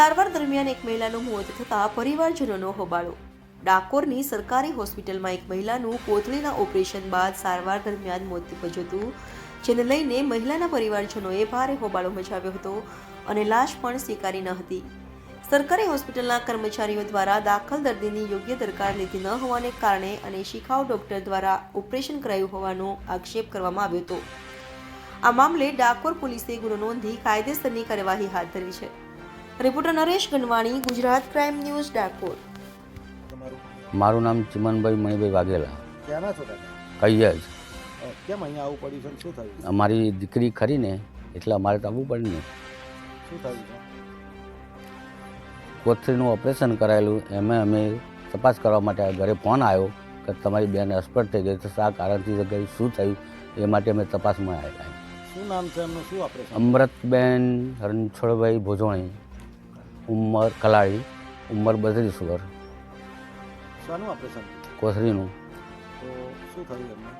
સારવાર દરમિયાન એક મહિલાનું મોત થતાં પરિવારજનોનો હોબાળો. ડાકોરની સરકારી હોસ્પિટલમાં એક મહિલાનું કોથળીના ઓપરેશન બાદ સારવાર દરમિયાન મોત નીપજ્યું હતું, જેને લઈને મહિલાના પરિવારજનોએ ભારે હોબાળો મચાવ્યો હતો અને લાશ પણ સ્વીકારી ન હતી. સરકારી હોસ્પિટલના કર્મચારીઓ દ્વારા દાખલ દર્દીની યોગ્ય દરકાર લીધી ન હોવાને કારણે અને શિખાઉ ડોક્ટર દ્વારા ઓપરેશન કરાયું હોવાનો આક્ષેપ કરવામાં આવ્યો હતો. આ મામલે ડાકોર પોલીસે ગુનો નોંધી કાયદેસરની કાર્યવાહી હાથ ધરી છે. Reporter Naresh Ganwani Gujarat crime news Dakor. મારું નામ ચિમનભાઈ મણિભાઈ વાઘેલા. ક્યાંના છો કહીએ જ કેમ અહીંયા આવવું પડ્યું છે શું થયું? અમારી દીકરી ખરી ને એટલે અમારે તો આવવું પડે ને. શું થયું કોથળીનું ઓપરેશન કરાયેલું એમે અમે તપાસ કરવા માટે ઘરે ફોન આવ્યો કે તમારી બેન અસ્પષ્ટ થઈ ગઈ તો શા કારણથી ગઈ શું થયું એ માટે અમે તપાસમાં આવેલા શું નામ છે એમનું? શું ઓપરેશન? અમૃતબેન રણછોડભાઈ ભોજોણી. ઉંમર કલાળી ઉંમર બત્રીસ વર્ષ શાનું ઓપરેશન કોથળીનું. તો શું થયું એમને?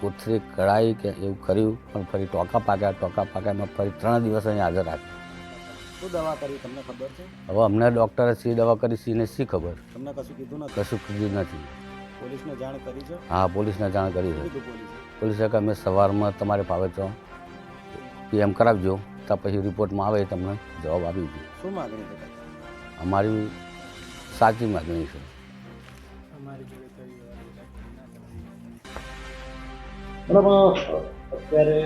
કોથળી કઢાઈ કે એવું કર્યું પણ ફરી ટોકા પાક્યા ટોકા પાક્યામાં ફરી ત્રણ દિવસ અહીં હાજર રાખ્યા શું દવા કરી તમને ખબર છે? હવે અમને ડૉક્ટરે સી દવા કરી સી ને શી ખબર. તમને કશું કીધું નથી? કશું કીધું નથી. પોલીસને જાણ કરી છે? હા પોલીસને જાણ કરી છે. પોલીસે? કે અમે સવારમાં તમારે ફાવે તો પીએમ કરાવજો. તો પછી રિપોર્ટમાં આવે તમને જવાબ આપી દઉં. શું માગણી છે? અમારી સાચી માગણી છે. અત્યારે?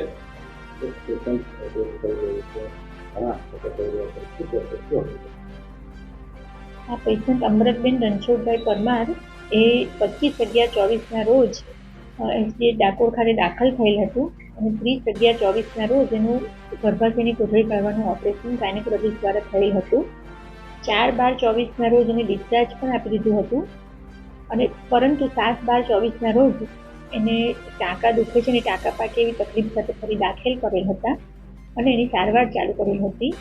આ પેશન્ટ અમૃતબેન રણછોડભાઈ પરમાર એ પચીસ અગિયાર ચોવીસના રોજ એસડીએ ડાકોર ખાતે દાખલ થયેલ હતું. અને ત્રીસ અગિયાર ચોવીસના રોજ એનું ગર્ભાશયની કોથળી કાઢવાનું ઓપરેશન ગાયનેકોલોજીસ્ટ દ્વારા થયેલ હતું. ચાર બાર ચોવીસના રોજ એને ડિસ્ચાર્જ પણ આપી દીધું હતું. અને પરંતુ સાત બાર ચોવીસના રોજ એને ટાંકા દુખે છે અને ટાંકા પાકે એવી તકલીફ સાથે ફરી દાખલ કરેલ હતા અને એની સારવાર ચાલુ કરેલ હતી.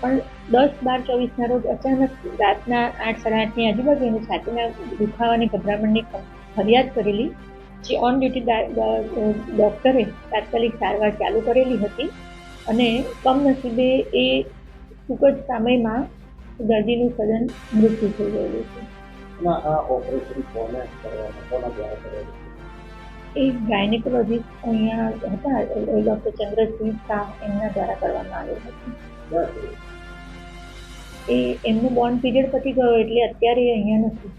પણ દસ બાર ચોવીસના રોજ અચાનક રાતના આઠ સાડા આઠની આજુબાજુ એને છાતીના દુખાવાની ગભરામણની ફરિયાદ કરેલી. જે ઓન ડ્યુટી ડૉક્ટરે તાત્કાલિક સારવાર ચાલુ કરેલી હતી અને કમનસીબે એ ટૂંક જ સમયમાં દર્દીનું સદન મૃત્યુ થઈ ગયેલું છે. એ ગાયનેકોલોજીસ્ટ અહીંયા હતા ડૉક્ટર ચંદ્રસિંહ શાહ એમના દ્વારા કરવામાં આવ્યું હતું. એ એમનું બોન્ડ પીરિયડ પતી ગયો એટલે અત્યારે અહીંયા નથી